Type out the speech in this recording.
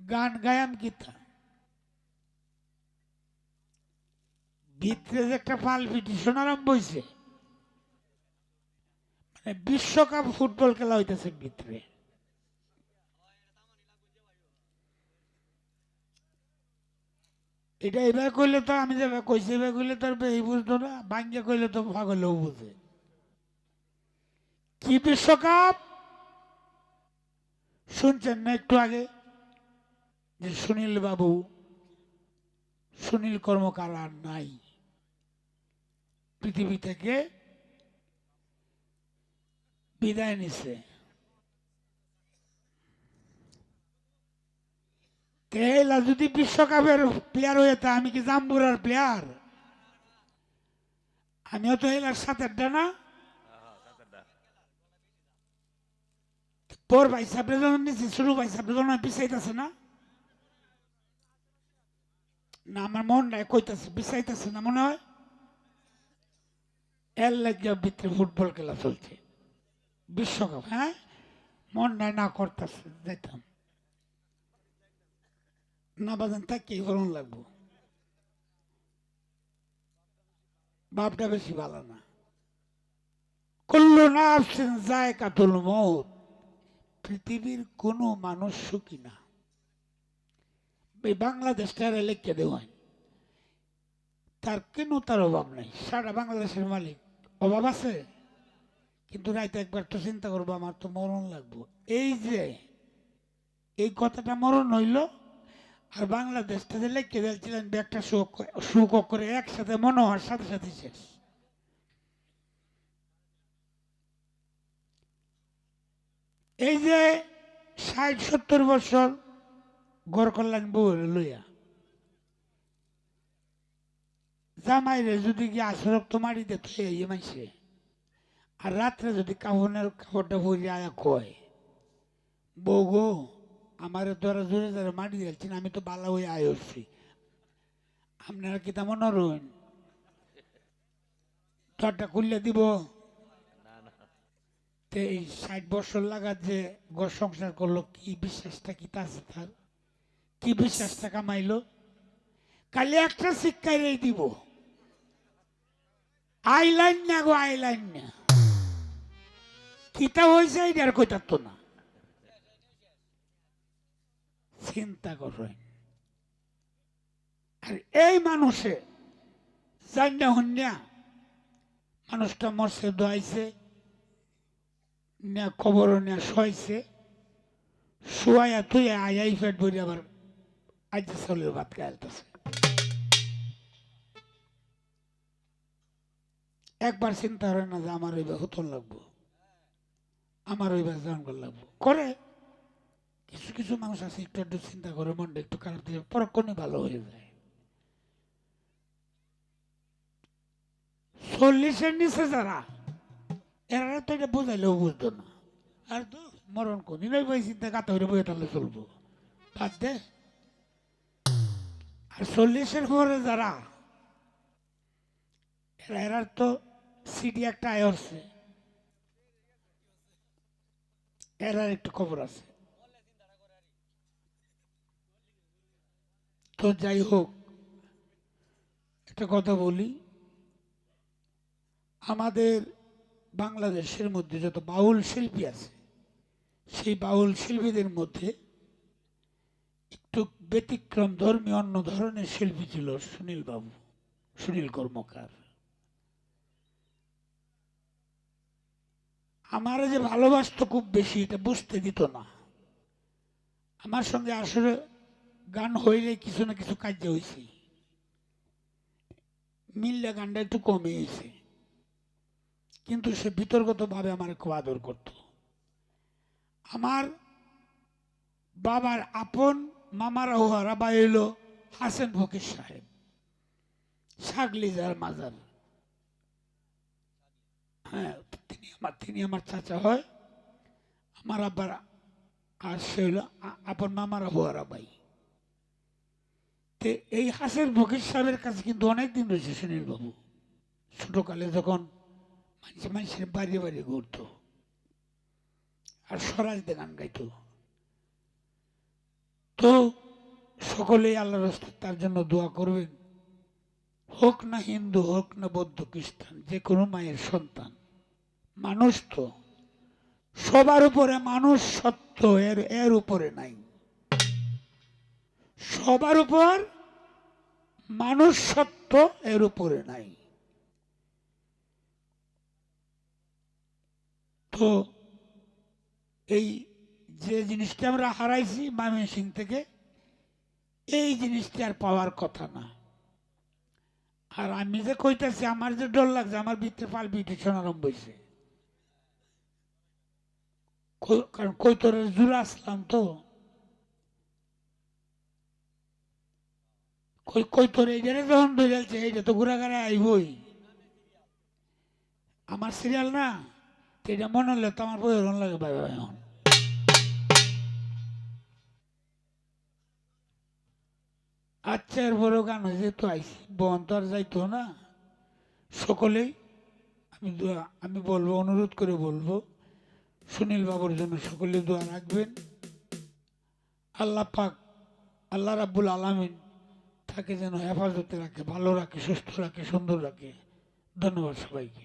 গান গায়াম কিতা ভিতরে যে একটা পালপিটিশন আরম্ভ হয়েছে মানে বিশ্বকাপ ফুটবল খেলা হইতেছে ভিতরে এটা এবার কইলে তো আমি যে কইছি, এবার কইলে তো এই বুঝতো না, ভাঙ্গে কইলে তো পাগলেও বুঝে। কি বিশ্বকাপ? শুনছেন না একটু আগে? যে সুনীল বাবু সুনীল কর্মকার আর নাই। পৃথিবী থেকে বিদায় নিছে। তেলা যদি বিশ্বকাপের প্লেয়ার হয়ে তা আমি কি জাম্বুরার প্লেয়ার আমিও তো এলার সাথে না? পর ভাই সাহেব নিছি, শুরু ভাই সাহেব পিছাইতেছে না? না, আমার মন নাই, কইতাছে পিছাইতেছে না, মনে হয়? এর লাগিয়া ভিতরে ফুটবল খেলা চলছে। বিশ্বকাপ হ্যাঁ? মন নাই, না করতেছে, যাইতাম। না বাজান তাকে গরম লাগবো। বাপটা বেশি ভালো না। কুল্লু নাফসিন জায়কাতুল মউত পৃথিবীর কোনো মানুষ সুখী না। এই বাংলাদেশটা লিখে দেওয়ান তার কেন তার অভাব নাই? সারা বাংলাদেশের মালিক অভাব আছে? কিন্তু রাইতে একবার তো চিন্তা করব, আমার তো মরণ লাগবো। এই যে, এই কথাটা মরণ হইল, আর বাংলাদেশটা যে লিখে দিয়েছিলেন একটা সুখ সুখ করে একসাথে মনে হওয়ার সাথে সাথে শেষ। এই যে ষাট সত্তর বছর গড় কল্যাণ বউ লইয়া। জামাইরে যদি গিয়ে আসরক তো মারি দে এই মাইছে। আর রাত্রে যদি কাপড়ের কাপড়টা ভরি আয়া কয়, বউ গো, আমার দ্বারা জোরে জোরে মারি দিয়েছেন, আমি তো বালা হয়ে আয় উঠছি। আপনারা কি তেমন রইন দরটা খুললে দিব? তো এই ষাট বছর লাগার যে ঘর সংসার করল, কি বিশ্বাসটা, কি তা আছে তার? কি বিশ্বাসটা কামাইলো কালি একটা শিক্ষায় রেই দিব। আইলাইন না গো, আইলাইন না। কিতা হয়েছে এইটার কইতার তো না। চিন্তা করেন। আর এই মানুষে জান্না হন্যা মানুষটা মরছে, দোয়াইছে নেয়া খবর নেয়া শোয়াইছে শোয়াইয়া তুই আয়াই ফেট ভরি আবার আজ চলে ভাত খাইতেছে একবার চিন্তা হয় না যে আমার ওইবার হতন লাগবো। আমার ওইবার জানবার লাগবো। করে। কিছু কিছু মানুষ আছে, একটু একটু চিন্তা করে, মনটা একটু খারাপ দিয়ে পরক্ষণে ভালো হয়ে যায়। চল্লিশের নিচে যারা, এরা তো এটা বোঝাইলেও বুঝতো না। আর তো মরণ কোন চিন্তা কাতা হইলে বই তাহলে চলবো। বাদ দে। আর চল্লিশের পরে যারা, এরা এরার তো সিডি একটা আয় হচ্ছে এরার একটু খবর আছে। তো যাই হোক, একটা কথা বলি। আমাদের বাংলাদেশের মধ্যে যত বাউল শিল্পী আছে, সেই বাউল শিল্পীদের মধ্যে একটু ব্যতিক্রম ধর্মী অন্য ধরনের শিল্পী ছিল সুনীল বাবু সুনীল কর্মকার। আমার যে ভালোবাসতো খুব বেশি, এটা বুঝতে দিত না। আমার সঙ্গে আসলে গান হইলে কিছু না কিছু কাজ হয়েছে মিললে গানটা একটু কমে গেছে কিন্তু সে বিতর্কতভাবে আমার খুব আদর করত। আমার বাবার আপন মামারা হুয়ারা বা এলো হাসেন ফকির সাহেব। সাগলিজার মাজার। হ্যাঁ তিনি আমার তিনি আমার চাচা হয়। আমার আব্বার আর সে হলো আপন মামারা হুয়ারা বাই তে এই হাসেন ফকির সাহেবের কাছে কিন্তু অনেক দিন রয়েছে সুনীল বাবু ছোটকালে যখন মানুষ, মানুষের বাড়ি বাড়ি ঘুরতো। আর স্বরাজ গান গাইতো। তো সকলেই আল্লাহ রস্তে তার জন্য দোয়া করবেন। হোক না হিন্দু, হোক না বৌদ্ধ খ্রিস্টান, যে কোনো মায়ের সন্তান। মানুষ তো, সবার উপরে মানুষ সত্য, এর এর উপরে নাই। সবার উপর মানুষ সত্য, এর উপরে নাই। তো এই যে জিনিসটা আমরা হারাইছি ময়মনসিং থেকে, এই জিনিসটা আর পাওয়ার কথা না। আর আমি যে কইতাছি, আমার যে ডর লাগছে, আমার ভিতরে পালপিটেশন আরম্ভ হয়েছে কারণ কৈতরের জুড়ে আসলাম তো। কৈতর এই জায়গায় যখন ধরেছে এইটা তো ঘুরাঘাড়ে আইবই। আমার সিরিয়াল না এটা মনে হলে তো আমার প্রয়োজন লাগে ভাই ভাই এখন আচ্ছা এরপরেও গান যেহেতু আইসি বন তো আর যাইতো না। সকলেই আমি আমি বলব, অনুরোধ করে বলব, সুনীল বাবুর জন্য সকলে দোয়া রাখবেন। আল্লাহ পাক, আল্লাহ রাব্বুল আলামিন তাকে যেন হেফাজতে রাখে, ভালো রাখে, সুস্থ রাখে, সুন্দর রাখে। ধন্যবাদ সবাইকে।